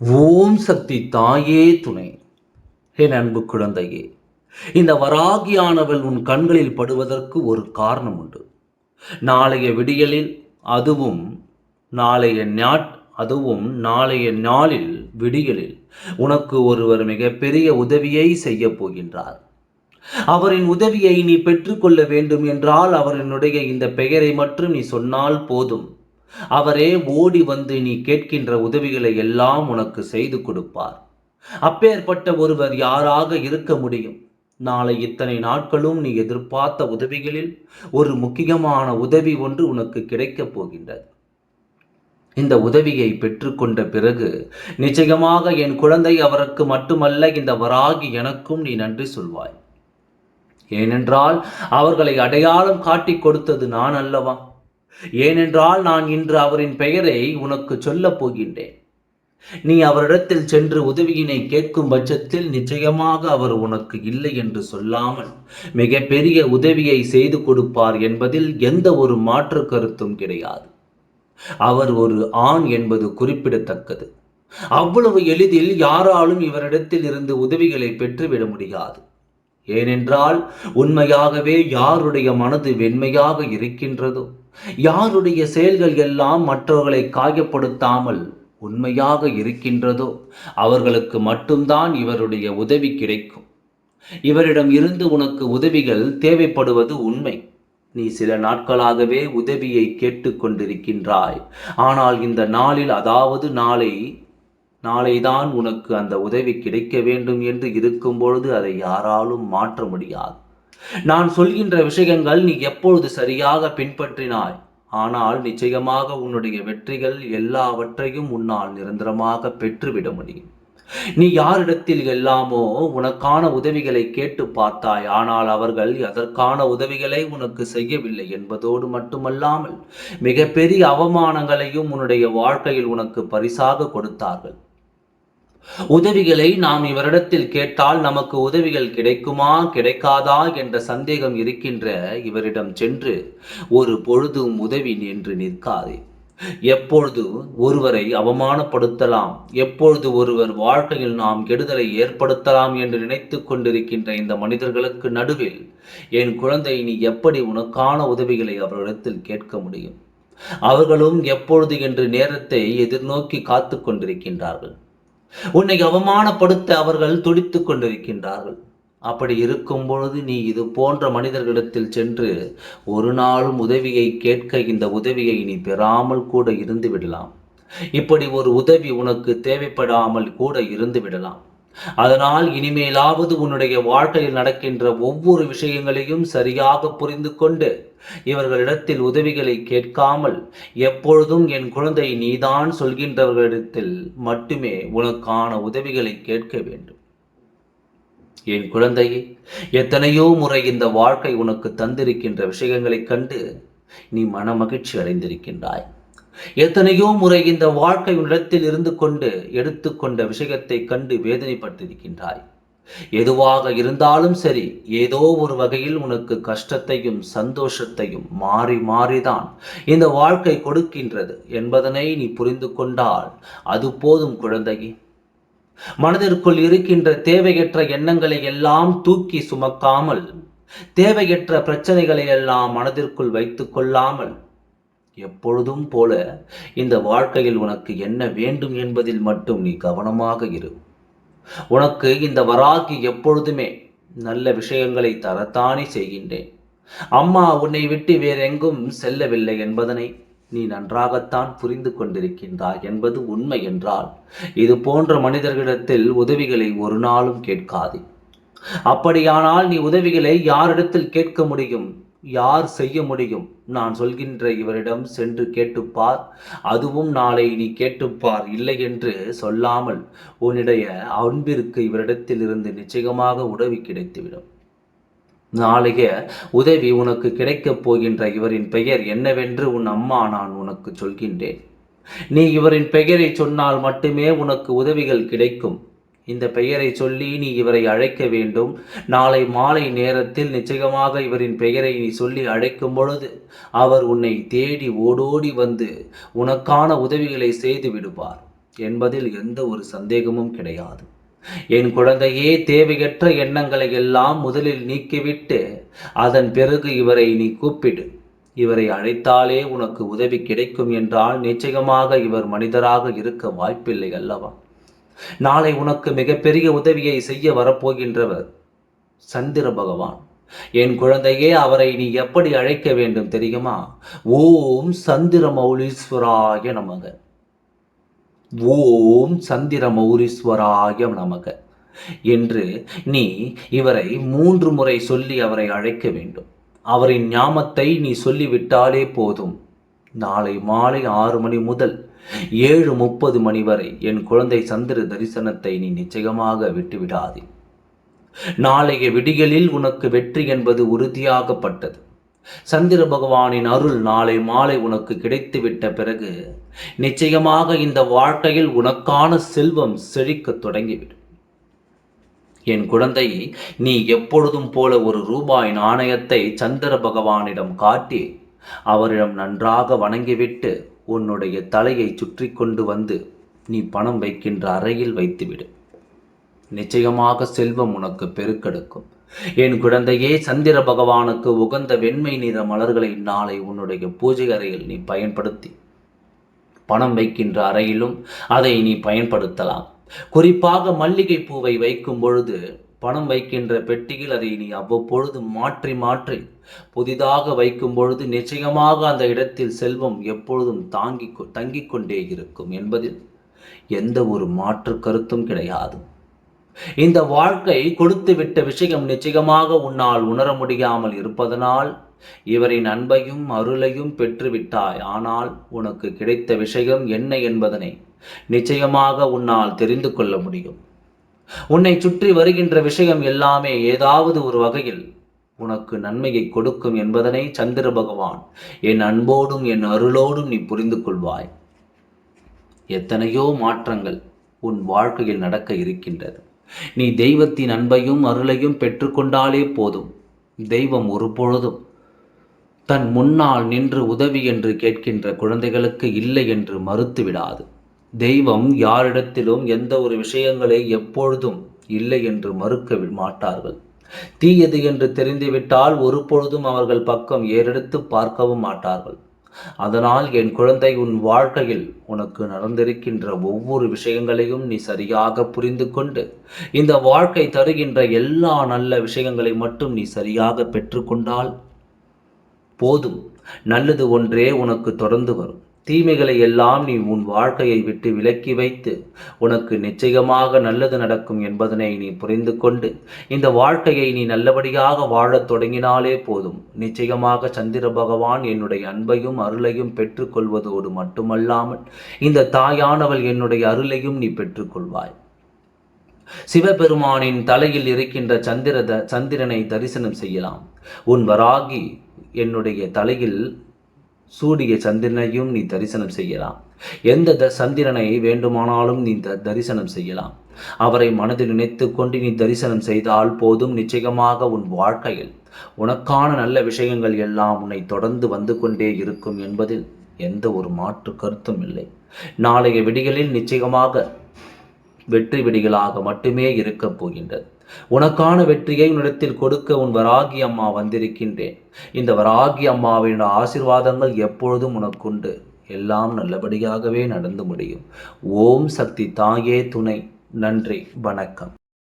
ஓம் சக்தி தாயே துணை. என் அன்பு குழந்தையே இந்த வராகியானவள் உன் கண்களில் படுவதற்கு ஒரு காரணம் உண்டு. நாளைய விடியலில் அதுவும் நாளைய நாட் அதுவும் நாளைய நாளில் விடியலில் உனக்கு ஒருவர் மிகப்பெரிய உதவியை செய்ய போகின்றார். அவரின் உதவியை நீ பெற்றுக்கொள்ள வேண்டும் என்றால் அவரினுடைய இந்த பெயரை மட்டும் நீ சொன்னால் போதும். அவரே ஓடி வந்து நீ கேட்கின்ற உதவிகளை எல்லாம் உனக்கு செய்து கொடுப்பார். அப்பேற்பட்ட ஒருவர் யாராக இருக்க முடியும்? நாளை இத்தனை நாட்களும் நீ எதிர்பார்த்த உதவிகளில் ஒரு முக்கியமான உதவி ஒன்று உனக்கு கிடைக்கப் போகின்றது. இந்த உதவியை பெற்றுக்கொண்ட பிறகு நிச்சயமாக என் குழந்தை அவருக்கு மட்டுமல்ல இந்த வராகி எனக்கும் நீ நன்றி சொல்வாய். ஏனென்றால் அவர்களை அடையாளம் காட்டிக் கொடுத்தது நான் அல்லவா? ஏனென்றால் நான் இன்று அவரின் பெயரை உனக்கு சொல்லப் போகின்றேன். நீ அவரிடத்தில் சென்று உதவியினை கேட்கும் பட்சத்தில் நிச்சயமாக அவர் உனக்கு இல்லை என்று சொல்லாமல் மிகப்பெரிய உதவியை செய்து கொடுப்பார் என்பதில் எந்த ஒரு மாற்று கருத்தும் கிடையாது. அவர் ஒரு ஆண் என்பது குறிப்பிடத்தக்கது. அவ்வளவு எளிதில் யாராலும் இவரிடத்தில் இருந்து உதவிகளை பெற்றுவிட முடியாது. ஏனென்றால் உண்மையாகவே யாருடைய மனது வெண்மையாக இருக்கின்றதோ யாருடைய செயல்கள் எல்லாம் மற்றவர்களை காயப்படுத்தாமல் உண்மையாக இருக்கின்றதோ அவர்களுக்கு மட்டும்தான் இவருடைய உதவி கிடைக்கும். இவரிடம் இருந்து உனக்கு உதவிகள் தேவைப்படுவது உண்மை. நீ சில நாட்களாகவே உதவியை கேட்டுக்கொண்டிருக்கின்றாய். ஆனால் இந்த நாளில் அதாவது நாளை நாளைதான் உனக்கு அந்த உதவி கிடைக்க வேண்டும் என்று இருக்கும் பொழுது அதை யாராலும் மாற்ற முடியாது. நான் சொல்கின்ற விஷயங்கள் நீ எப்பொழுது சரியாக பின்பற்றினாய்? ஆனால் நிச்சயமாக உன்னுடைய வெற்றிகள் எல்லாவற்றையும் உன்னால் நிரந்தரமாக பெற்றுவிட முடியும். நீ யாரிடத்தில் எல்லாமோ உனக்கான உதவிகளை கேட்டு பார்த்தாய். ஆனால் அவர்கள் அதற்கான உதவிகளை உனக்கு செய்யவில்லை என்பதோடு மட்டுமல்லாமல் மிகப்பெரிய அவமானங்களையும் உன்னுடைய வாழ்க்கையில் உனக்கு பரிசாக கொடுத்தார்கள். உதவிகளை நாம் இவரிடத்தில் கேட்டால் நமக்கு உதவிகள் கிடைக்குமா கிடைக்காதா என்ற சந்தேகம் இருக்கின்ற இவரிடம் சென்று ஒரு பொழுதும் உதவி நின்று நிற்காது. எப்பொழுது ஒருவரை அவமானப்படுத்தலாம் எப்பொழுது ஒருவர் வாழ்க்கையில் நாம் கெடுதலை ஏற்படுத்தலாம் என்று நினைத்து கொண்டிருக்கின்ற இந்த மனிதர்களுக்கு நடுவில் என் குழந்தை நீ எப்படி உனக்கான உதவிகளை அவரிடத்தில் கேட்க முடியும்? அவர்களும் எப்பொழுது என்று நேரத்தை எதிர்நோக்கி காத்து கொண்டிருக்கின்றார்கள். உன்னை அவமானப்படுத்த அவர்கள் துடித்து கொண்டிருக்கின்றார்கள். அப்படி இருக்கும் பொழுது நீ இது போன்ற மனிதர்களிடத்தில் சென்று ஒரு நாளும் உதவியை கேட்க இந்த உதவியை நீ பெறாமல் கூட இருந்து விடலாம். இப்படி ஒரு உதவி உனக்கு தேவைப்படாமல் கூட இருந்து விடலாம். அதனால் இனிமேலாவது உன்னுடைய வாழ்க்கையில் நடக்கின்ற ஒவ்வொரு விஷயங்களையும் சரியாக புரிந்து கொண்டு இவர்களிடத்தில் உதவிகளை கேட்காமல் எப்பொழுதும் என் குழந்தை நீதான் சொல்கின்றவர்களிடத்தில் மட்டுமே உனக்கான உதவிகளை கேட்க வேண்டும். என் குழந்தையே எத்தனையோ முறை இந்த வாழ்க்கை உனக்கு தந்திருக்கின்ற விஷயங்களைக் கண்டு நீ மன மகிழ்ச்சி அடைந்திருக்கின்றாய். எத்தனையோ முறை இந்த வாழ்க்கை உன்னிடத்தில் இருந்து கொண்டு எடுத்துக்கொண்ட விஷயத்தை கண்டு வேதனைப்பட்டிருக்கின்றாய். எதுவாக இருந்தாலும் சரி ஏதோ ஒரு வகையில் உனக்கு கஷ்டத்தையும் சந்தோஷத்தையும் மாறி மாறிதான் இந்த வாழ்க்கை கொடுக்கின்றது என்பதனை நீ புரிந்து கொண்டால் அது போதும் குழந்தையே. மனதிற்குள் இருக்கின்ற தேவையற்ற எண்ணங்களை எல்லாம் தூக்கி சுமக்காமல் தேவையற்ற பிரச்சனைகளை எல்லாம் மனதிற்குள் வைத்துக் கொள்ளாமல் எப்பொழுதும் போல இந்த வாழ்க்கையில் உனக்கு என்ன வேண்டும் என்பதில் மட்டும் நீ கவனமாக இரு. உனக்கு இந்த வராகி எப்பொழுதுமே நல்ல விஷயங்களை தரத்தானே செய்கின்றேன். அம்மா உன்னை விட்டு வேறெங்கும் செல்லவில்லை என்பதனை நீ நன்றாகத்தான் புரிந்து கொண்டிருக்கின்றாய் என்பது உண்மை என்றால் இது போன்ற மனிதர்களிடத்தில் உதவிகளை ஒரு நாளும் கேட்காது. அப்படியானால் நீ உதவிகளை யாரிடத்தில் கேட்க முடியும் யார் செய்ய முடியும்? நான் சொல்கின்ற இவரிடம் சென்று கேட்டுப்பார். அதுவும் நாளை நீ கேட்டுப்பார். இல்லை என்று சொல்லாமல் உன்னுடைய அன்பிற்கு இவரிடத்தில் இருந்து நிச்சயமாக உதவி கிடைத்துவிடும். நாளைய உதவி உனக்கு கிடைக்கப் போகின்ற இவரின் பெயர் என்னவென்று உன் அம்மா நான் உனக்கு சொல்கின்றேன். நீ இவரின் பெயரை சொன்னால் மட்டுமே உனக்கு உதவிகள் கிடைக்கும். இந்த பெயரை சொல்லி நீ இவரை அழைக்க வேண்டும். நாளை மாலை நேரத்தில் நிச்சயமாக இவரின் பெயரை நீ சொல்லி அழைக்கும் பொழுது அவர் உன்னை தேடி ஓடோடி வந்து உனக்கான உதவிகளை செய்து விடுவார் என்பதில் எந்த ஒரு சந்தேகமும் கிடையாது. என் குழந்தையே தேவையற்ற எண்ணங்களை எல்லாம் முதலில் நீக்கிவிட்டு அதன் பிறகு இவரை நீ கூப்பிடு. இவரை அழைத்தாலே உனக்கு உதவி கிடைக்கும் என்றால் நிச்சயமாக இவர் மனிதராக இருக்க வாய்ப்பில்லை அல்லவா? நாளை உனக்கு மிகப்பெரிய உதவியை செய்ய வரப்போகின்றவர் சந்திர பகவான். என் குழந்தையே அவரை நீ எப்படி அழைக்க வேண்டும் தெரியுமா? ஓம் சந்திர மௌலீஸ்வராய நமக. ஓம் சந்திர மௌலீஸ்வராய நமக. என்று நீ இவரை மூன்று முறை சொல்லி அவரை அழைக்க வேண்டும். அவரின் ஞாமத்தை நீ சொல்லிவிட்டாலே போதும். நாளை மாலை ஆறு மணி முதல் ஏழு முப்பது மணி வரை என் குழந்தை சந்திர தரிசனத்தை நீ நிச்சயமாக விட்டுவிடாதே. நாளைய விடிகளில் உனக்கு வெற்றி என்பது உறுதியாகப்பட்டது. சந்திர பகவானின் அருள் நாளை மாலை உனக்கு கிடைத்துவிட்ட பிறகு நிச்சயமாக இந்த வாழ்க்கையில் உனக்கான செல்வம் செழிக்க தொடங்கிவிடும். என் குழந்தை நீ எப்பொழுதும் போல ஒரு ரூபாய் நாணயத்தை சந்திர பகவானிடம் காட்டி அவரிடம் நன்றாக வணங்கிவிட்டு உன்னுடைய தலையை சுற்றி கொண்டு வந்து நீ பணம் வைக்கின்ற அறையில் வைத்துவிடு. நிச்சயமாக செல்வம் உனக்கு பெருக்கெடுக்கும். என் குழந்தையே சந்திர பகவானுக்கு உகந்த வெண்மை நிற மலர்களை நாளை உன்னுடைய பூஜை அறையில் நீ பயன்படுத்தி. பணம் வைக்கின்ற அறையிலும் அதை நீ பயன்படுத்தலாம். குறிப்பாக மல்லிகை பூவை வைக்கும் பொழுது பணம் வைக்கின்ற பெட்டியில் அதை நீ அவ்வப்பொழுது மாற்றி மாற்றி புதிதாக வைக்கும் பொழுது நிச்சயமாக அந்த இடத்தில் செல்வம் எப்பொழுதும் தாங்கி தங்கிக் கொண்டே இருக்கும் என்பதில் எந்த ஒரு மாற்று கருத்தும் கிடையாது. இந்த வாழ்க்கை கொடுத்து விட்ட விஷயம் நிச்சயமாக உன்னால் உணர முடியாமல் இருப்பதனால் இவரின் அன்பையும் அருளையும் பெற்றுவிட்டாய். ஆனால் உனக்கு கிடைத்த விஷயம் என்ன என்பதனை நிச்சயமாக உன்னால் தெரிந்து கொள்ள முடியும். உன்னை சுற்றி வருகின்ற விஷயம் எல்லாமே ஏதாவது ஒரு வகையில் உனக்கு நன்மையை கொடுக்கும் என்பதனை சந்திர பகவான் என் அன்போடும் என் அருளோடும் நீ புரிந்து கொள்வாய். எத்தனையோ மாற்றங்கள் உன் வாழ்க்கையில் நடக்க இருக்கின்றது. நீ தெய்வத்தின் அன்பையும் அருளையும் பெற்றுக்கொண்டாலே போதும். தெய்வம் ஒரு பொழுதும் தன் முன்னால் நின்று உதவி என்று கேட்கின்ற குழந்தைகளுக்கு இல்லை என்று மறுத்து விடாது தெய்வம் யாரிடத்திலும் எந்த ஒரு விஷயங்களை எப்பொழுதும் இல்லை என்று மறுக்க மாட்டார்கள். தீயது என்று தெரிந்துவிட்டால் ஒரு பொழுதும் அவர்கள் பக்கம் ஏறெடுத்து பார்க்கவும் மாட்டார்கள். அதனால் என் குழந்தை உன் வாழ்க்கையில் உனக்கு நடந்திருக்கின்ற ஒவ்வொரு விஷயங்களையும் நீ சரியாக புரிந்து கொண்டு இந்த வாழ்க்கை தருகின்ற எல்லா நல்ல விஷயங்களை மட்டும் நீ சரியாக பெற்றுக்கொண்டால் போதும். நல்லது ஒன்றே உனக்கு தொடர்ந்து வரும். தீமைகளை எல்லாம் நீ உன் வாழ்க்கையை விட்டு விலக்கி வைத்து உனக்கு நிச்சயமாக நல்லது நடக்கும் என்பதனை நீ புரிந்து கொண்டு இந்த வாழ்க்கையை நீ நல்லபடியாக வாழத் தொடங்கினாலே போதும். நிச்சயமாக சந்திர பகவான் என்னுடைய அன்பையும் அருளையும் பெற்றுக்கொள்வதோடு மட்டுமல்லாமல் இந்த தாயானவள் என்னுடைய அருளையும் நீ பெற்றுக்கொள்வாய். சிவபெருமானின் தலையில் இருக்கின்ற சந்திர சந்திரனை தரிசனம் செய்யலாம். உன் வராகி என்னுடைய தலையில் சூடிய சந்திரனையும் நீ தரிசனம் செய்யலாம். எந்த த சந்திரனை வேண்டுமானாலும் நீ த தரிசனம் செய்யலாம். அவரை மனதில் நினைத்து கொண்டு நீ தரிசனம் செய்தால் போதும் நிச்சயமாக உன் வாழ்க்கையில். உனக்கான நல்ல விஷயங்கள் எல்லாம் உன்னை தொடர்ந்து வந்து கொண்டே இருக்கும் என்பதில் எந்த ஒரு மாற்று கருத்தும் இல்லை. நாளைய விடிகளில் நிச்சயமாக வெற்றி விடிகளாக மட்டுமே இருக்கப் போகின்றது. உனக்கான வெற்றியை உன்னிடத்தில் கொடுக்க உன் வராகி அம்மா வந்திருக்கின்றேன். இந்த வராகி அம்மாவின் ஆசிர்வாதங்கள் எப்பொழுதும் உனக்குண்டு. எல்லாம் நல்லபடியாகவே நடந்து முடியும். ஓம் சக்தி தாயே துணை. நன்றி வணக்கம்.